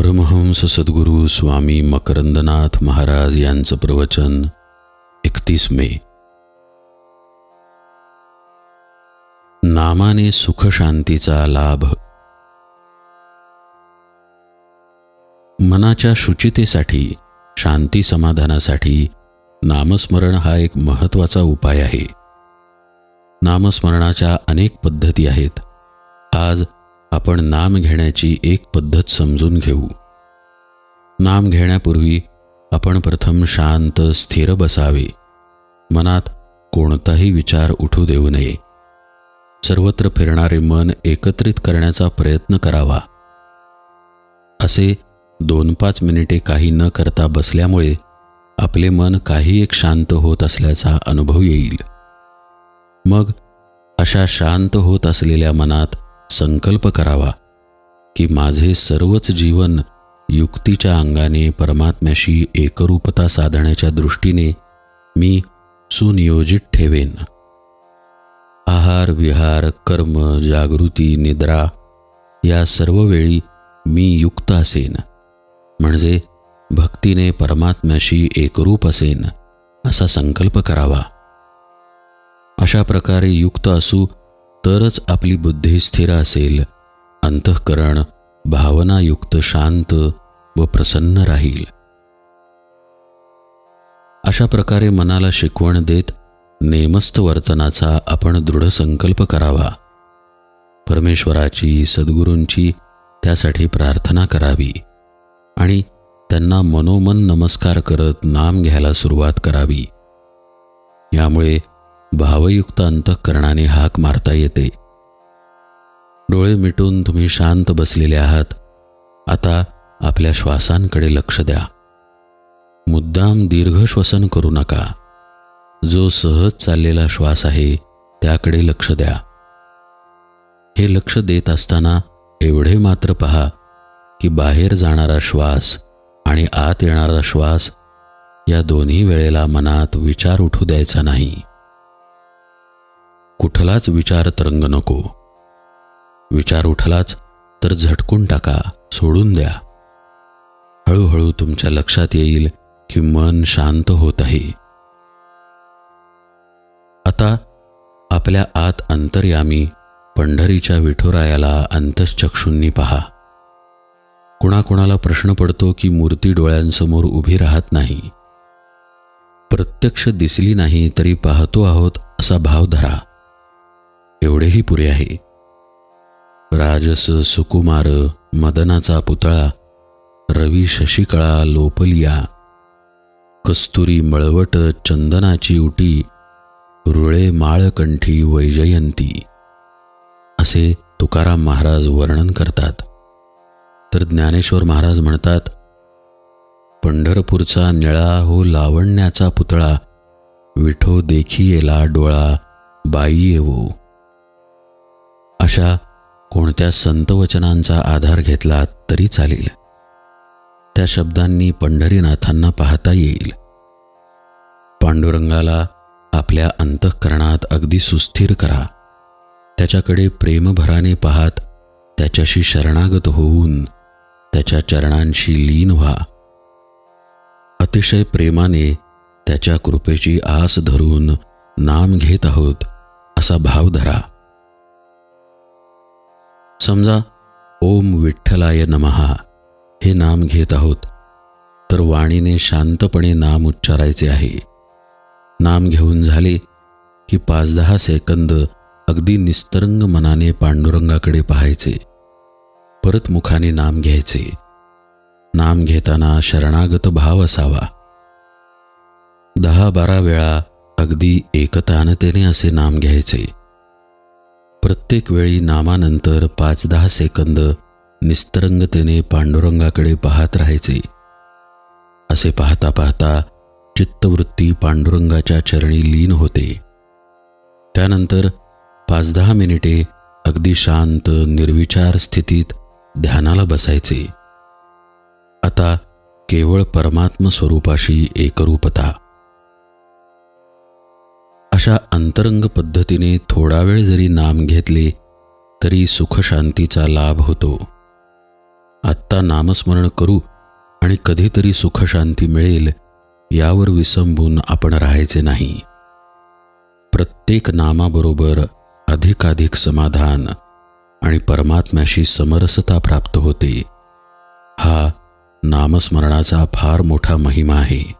परमहंस सद्गुरू स्वामी मकरंदनाथ महाराज यांचं प्रवचन एकतीस मे. नामाने सुखशांतीचा लाभ. मनाच्या शुचितेसाठी शांती समाधानासाठी नामस्मरण हा एक महत्त्वाचा उपाय आहे. नामस्मरणाच्या अनेक पद्धती आहेत. आज आपण नाम घेण्याची एक पद्धत समजून घेऊ. नाम घेण्यापूर्वी आपण प्रथम शांत स्थिर बसावे. मनात कोणताही विचार उठू देऊ नये. सर्वत्र फिरणारे मन एकत्रित करण्याचा प्रयत्न करावा. असे दोन पाच मिनिटे काही न करता बसल्यामुळे आपले मन काही एक शांत होत असल्याचा अनुभव येईल. मग अशा शांत होत असलेल्या मनात संकल्प करावा की माझे सर्वच जीवन युक्तीच्या अंगाने परमात्म्याशी एकरूपता साधण्याच्या दृष्टीने मी सुनियोजित ठेवेन. आहार विहार कर्म जागृती निद्रा या सर्व वेळी मी युक्त असेन. म्हणजे भक्तीने परमात्म्याशी एकरूप असेन असा संकल्प करावा. अशा प्रकारे युक्त असू तरच आपली बुद्धी स्थिर असेल. अंतःकरण भावनायुक्त शांत व प्रसन्न राहील. अशा प्रकारे मनाला शिकवण देत नेमस्त वर्तनाचा आपण दृढ संकल्प करावा. परमेश्वराची सद्गुरूंची त्यासाठी प्रार्थना करावी आणि त्यांना मनोमन नमस्कार करत नाम घ्यायला सुरुवात करावी. यामुळे भावयुक्त अंतःकरणाने हाक मारता येते. डोळे मिटून तुम्ही शांत बसलेले आहात. आता आपल्या श्वासांकडे लक्ष द्या. मुद्दाम दीर्घ श्वसन करू नका. जो सहज चाललेला श्वास आहे त्याकडे लक्ष द्या. हे लक्ष देत असताना एवढे मात्र पहा की बाहेर जाणारा श्वास आणि आत येणारा श्वास या दोन्ही वेळेला मनात विचार उठू द्यायचा नाही. कुठलाच विचार तरंग नको. विचार उठलाच तर झटकून टाका सोडून द्या. हळूहळू तुमच्या लक्षात येईल की मन शांत होत आहे. आता आपल्या आत अंतर्यामी पंढरीच्या विठुरायाला अंतश्चक्षूंनी पहा. कुणाकुणाला प्रश्न पडतो की मूर्ती डोळ्यांसमोर उभी राहत नाही. प्रत्यक्ष दिसली नाही तरी पाहतो आहोत असा भाव धरा. एवढेही पुरे आहे. राजस सुकुमार मदनाचा पुतळा रवी शशिकळा लोपलिया कस्तुरी मळवट चंदनाची उटी रुळे माळकंठी वैजयंती असे तुकाराम महाराज वर्णन करतात. तर ज्ञानेश्वर महाराज म्हणतात पंढरपूरचा निळा हो लावण्याचा पुतळा विठो देखी येला डोळा बाई येवो. अशा कोणत्या संतवचनांचा आधार घेतला तरी चालेल. त्या शब्दांनी पंढरीनाथांना पाहता येईल. पांडुरंगाला आपल्या अंतःकरणात अगदी सुस्थिर करा. त्याच्याकडे प्रेमभराने पाहात त्याच्याशी शरणागत होऊन त्याच्या चरणांशी लीन व्हा. अतिशय प्रेमाने त्याच्या कृपेची आस धरून नाम घेत आहोत असा भाव धरा. समजा ओम विठ्ठलाय नमहा हे नाम घेत आहोत तर वाणीने शांतपणे नाम उच्चारायचे आहे. नाम घेऊन झाले की पाच दहा सेकंद अगदी निस्तरंग मनाने पांडुरंगाकडे पाहायचे. परत मुखाने नाम घ्यायचे. नाम घेताना शरणागत भाव असावा. दहा बारा वेळा अगदी एकतानतेने असे नाम घ्यायचे. प्रत्येक वेळी नामानंतर पाच दहा सेकंद निस्तरंगतेने पांडुरंगाकडे पाहत राहायचे. असे पाहता पाहता चित्तवृत्ती पांडुरंगाच्या चरणी लीन होते. त्यानंतर पाच दहा मिनिटे अगदी शांत निर्विचार स्थितीत ध्यानाला बसायचे. आता केवळ परमात्म स्वरूपाशी एकरूपता अशा अंतरंग पद्धतीने थोडा वेळ जरी नाम घेतले तरी सुखशांतीचा लाभ होतो. आत्ता नामस्मरण करू आणि कधीतरी सुखशांती मिळेल यावर विसंबून आपण राहायचे नाही. प्रत्येक नामाबरोबर अधिकाधिक समाधान आणि परमात्म्याशी समरसता प्राप्त होते. हा नामस्मरणाचा फार मोठा महिमा आहे.